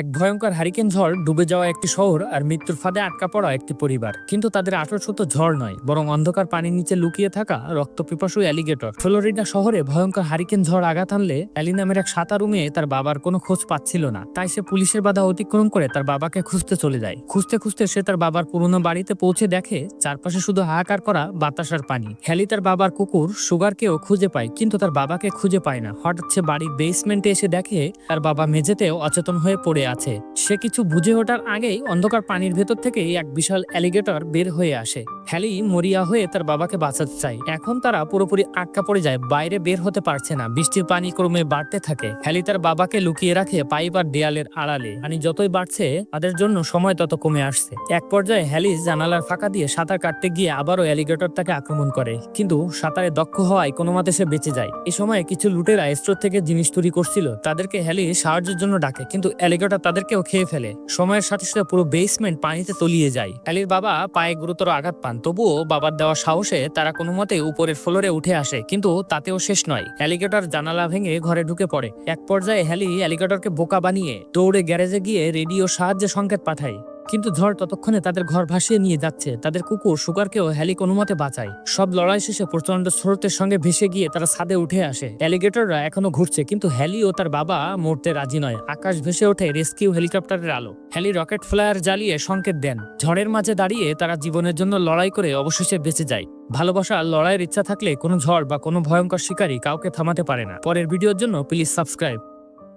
এক ভয়ঙ্কর হারিকেন ঝড় ডুবে যাওয়া একটি শহর আর মৃত্যুর ফাঁদে আটকা পড়া একটি পরিবার। কিন্তু তাদের আঠারোশত ঝড় নয়, বরং অন্ধকার পানির নিচে লুকিয়ে থাকা রক্তপিপাসু অ্যালিগেটর। ফ্লোরিডা শহরে ভয়ঙ্কর হারিকেন ঝড় আঘাত আনলে অ্যালি নামের এক সাঁতারু মেয়ে তার বাবার কোনো খোঁজ পাচ্ছিল না। তাই সে পুলিশের বাধা অতিক্রম করে তার বাবাকে খুঁজতে চলে যায়। খুঁজতে খুঁজতে সে তার বাবার পুরনো বাড়িতে পৌঁছে দেখে চারপাশে শুধু হাহাকার করা বাতাসার পানি। হ্যালি তার বাবার কুকুর, সুগারকেও খুঁজে পায়, কিন্তু তার বাবাকে খুঁজে পায় না। হঠাৎ সে বাড়ির বেসমেন্টে এসে দেখে তার বাবা মেঝেতেও অচেতন হয়ে পড়ে আছে। সে কিছু বুঝে ওঠার আগেই অন্ধকার পানির ভেতর থেকে এক বিশাল অ্যালিগেটর বের হয়ে আসে। হ্যালি মরিয়া হয়ে তার বাবাকে বাঁচাতে চায়। এখন তারা পুরোপুরি আটকা পড়ে যায়, বাইরে বের হতে পারছে না। বৃষ্টির পানি ক্রমে বাড়তে থাকে। হ্যালি তার বাবাকে লুকিয়ে রাখে পাইপ আর দেয়ালের আড়ালে। পানি যতই বাড়ছে, তাদের জন্য সময় তত কমে আসছে। এক পর্যায়ে হ্যালি জানালার ফাঁকা দিয়ে সাঁতার কাটতে গিয়ে আবারও অ্যালিগেটর তাকে আক্রমণ করে। কিন্তু সাঁতারে দক্ষ হওয়ায় কোনো মতে সে বেঁচে যায়। এই সময় কিছু লুটেরা স্টোর থেকে জিনিস চুরি করছিল। তাদেরকে হ্যালি সাহায্যের জন্য ডাকে, কিন্তু অ্যালিগেটর তাদেরকেও খেয়ে ফেলে। সময়ের সাথে সাথে পুরো বেসমেন্ট পানিতে তলিয়ে যায়। অ্যালির বাবা পায়ে গুরুতর আঘাত পান, তবুও বাবার দেওয়া সাহসে তারা কোনো মতে উপরের ফ্লোরে উঠে আসে, কিন্তু তাতেও শেষ নয়। অ্যালিগেটর জানালা ভেঙে ঘরে ঢুকে পড়ে। এক পর্যায়ে হ্যালি অ্যালিগেটরকে বোকা বানিয়ে দৌড়ে গ্যারেজে গিয়ে রেডিও সাহায্যে সংকেত পাঠায়। কিন্তু ঝড় ততক্ষণে তাদের ঘর ভাসিয়ে নিয়ে যাচ্ছে। তাদের কুকুর, সুগারকেও হ্যালি কোনো মতে বাঁচায়। সব লড়াই শেষে প্রচণ্ড স্রোতের সঙ্গে ভেসে গিয়ে তারা ছাদে উঠে আসে। অ্যালিগেটররা এখনও ঘুরছে, কিন্তু হ্যালি ও তার বাবা মরতে রাজি নয়। আকাশ ভেসে ওঠে রেস্কিউ হেলিকপ্টারের আলো। হ্যালি রকেট ফ্লায়ার জ্বালিয়ে সংকেত দেন। ঝড়ের মাঝে দাঁড়িয়ে তারা জীবনের জন্য লড়াই করে অবশেষে বেঁচে যায়। ভালোবাসা আর লড়াইয়ের ইচ্ছা থাকলে কোনো ঝড় বা কোনো ভয়ঙ্কর শিকারী কাউকে থামাতে পারে না। পরের ভিডিওর জন্য প্লিজ সাবস্ক্রাইব।